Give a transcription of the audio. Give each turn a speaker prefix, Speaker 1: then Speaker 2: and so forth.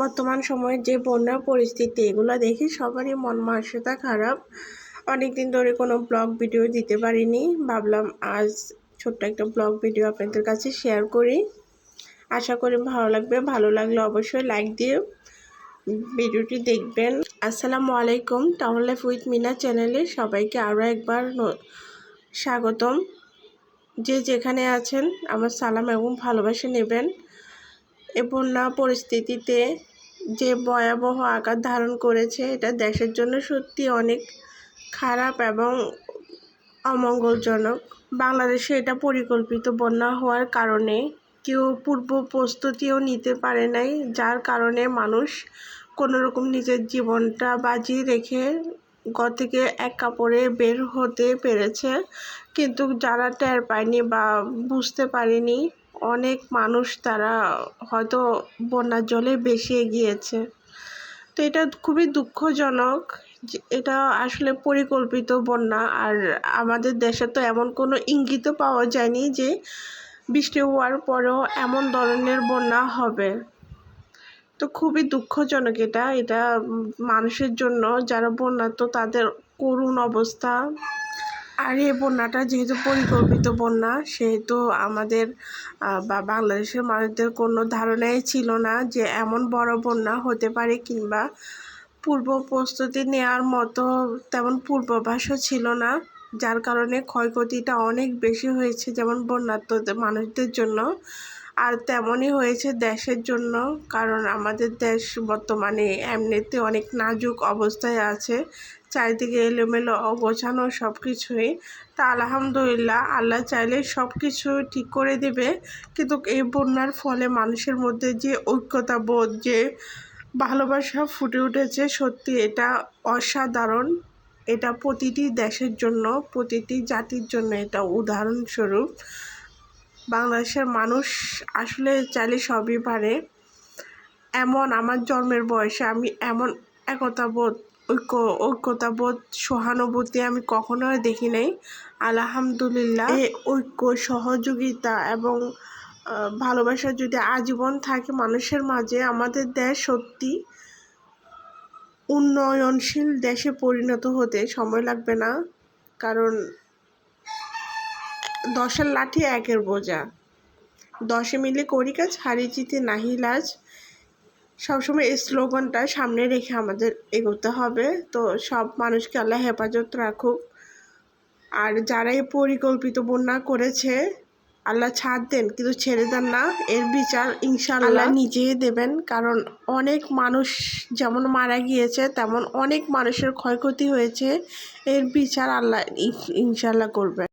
Speaker 1: বর্তমান সময়ের যে বন্যার পরিস্থিতি, এগুলো দেখে সবারই মন মানসিকতা খারাপ। অনেক দিন ধরে কোনো ব্লগ ভিডিও দিতে পারিনি। ভাবলাম আজ ছোট্ট একটা ব্লগ ভিডিও আপনাদের কাছে শেয়ার করি। আশা করি ভালো লাগবে। ভালো লাগলে অবশ্যই লাইক দিয়ে ভিডিওটি দেখবেন। আসসালামু আলাইকুম। টাউন লাইফ উইথ মিনা চ্যানেলে সবাইকে আরও একবার স্বাগতম। যে যেখানে আছেন, আমার সালাম এবং ভালোবাসা নেবেন। এ বন্যা পরিস্থিতিতে যে ভয়াবহ আকার ধারণ করেছে, এটা দেশের জন্য সত্যি অনেক খারাপ এবং অমঙ্গলজনক। বাংলাদেশে এটা পরিকল্পিত বন্যা হওয়ার কারণে কেউ পূর্ব প্রস্তুতিও নিতে পারে নাই, যার কারণে মানুষ কোনো রকম নিজের জীবনটা বাজি রেখে ঘর থেকে এক কাপড়ে বের হতে পেরেছে। কিন্তু যারা টের পায়নি বা বুঝতে পারেনি অনেক মানুষ তারা হয়তো বন্যার জলে ভেসে গিয়েছে তো এটা খুবই দুঃখজনক এটা আসলে পরিকল্পিত বন্যা। আর আমাদের দেশে তো এমন কোনো ইঙ্গিতও পাওয়া যায়নি যে বৃষ্টি হওয়ার পরেও এমন ধরনের বন্যা হবে। তো খুবই দুঃখজনক এটা। এটা মানুষের জন্য, যারা বন্যা তো তাদের করুণ অবস্থা। আর এই বন্যাটা যেহেতু পরিকল্পিত বন্যা, সেহেতু আমাদের বা বাংলাদেশের মানুষদের কোনো ধারণাই ছিল না যে এমন বড় বন্যা হতে পারে কিংবা পূর্ব প্রস্তুতি নেওয়ার মতো তেমন পূর্বাভাসও ছিল না, যার কারণে ক্ষয়ক্ষতিটা অনেক বেশি হয়েছে যেমন বন্যাত্ম মানুষদের জন্য, আর তেমনই হয়েছে দেশের জন্য, কারণ আমাদের দেশ বর্তমানে এমনিতে অনেক নাজুক অবস্থায় আছে চারিদিকে এলোমেলো, অগোছানো সব কিছুই তা আলহামদুলিল্লাহ, আল্লাহ চাইলে সব কিছু ঠিক করে দেবে। কিন্তু এই বন্যার ফলে মানুষের মধ্যে যে ঐক্যতা বোধ যে ভালোবাসা ফুটে উঠেছে, সত্যি এটা অসাধারণ। এটা প্রতিটি দেশের জন্য, প্রতিটি জাতির জন্য এটা উদাহরণস্বরূপ। বাংলাদেশের মানুষ আসলে চাইলে সবই পারে। এমন আমার জন্মের বয়সে আমি এমন একতাবোধ ঐক্য, ঐক্যতাবোধ, সহানুভূতি আমি কখনোই দেখি নাই। আলহামদুলিল্লাহ। এই ঐক্য, সহযোগিতা এবং ভালোবাসা যদি আজীবন থাকে মানুষের মাঝে, আমাদের দেশ সত্যি উন্নয়নশীল দেশে পরিণত হতে সময় লাগবে না। কারণ দশের লাঠি একের বোঝা। দশে মিলে করি কাজ, হারি জিতে নাহি লাজ। সবসময় এই স্লোগানটা সামনে রেখে আমাদের এগোতে হবে। তো সব মানুষকে আল্লাহ হেফাজত রাখুক। আর যারা এই পরিকল্পিত বন্যা করেছে, আল্লাহ ছাড় দেন, কিন্তু ছেড়ে দেন না। এর বিচার ইনশাল্লাহ নিজেই দেবেন, কারণ অনেক মানুষ যেমন মারা গিয়েছে, তেমন অনেক মানুষের ক্ষয়ক্ষতি হয়েছে। এর বিচার আল্লাহ ইনশাল্লাহ করবেন।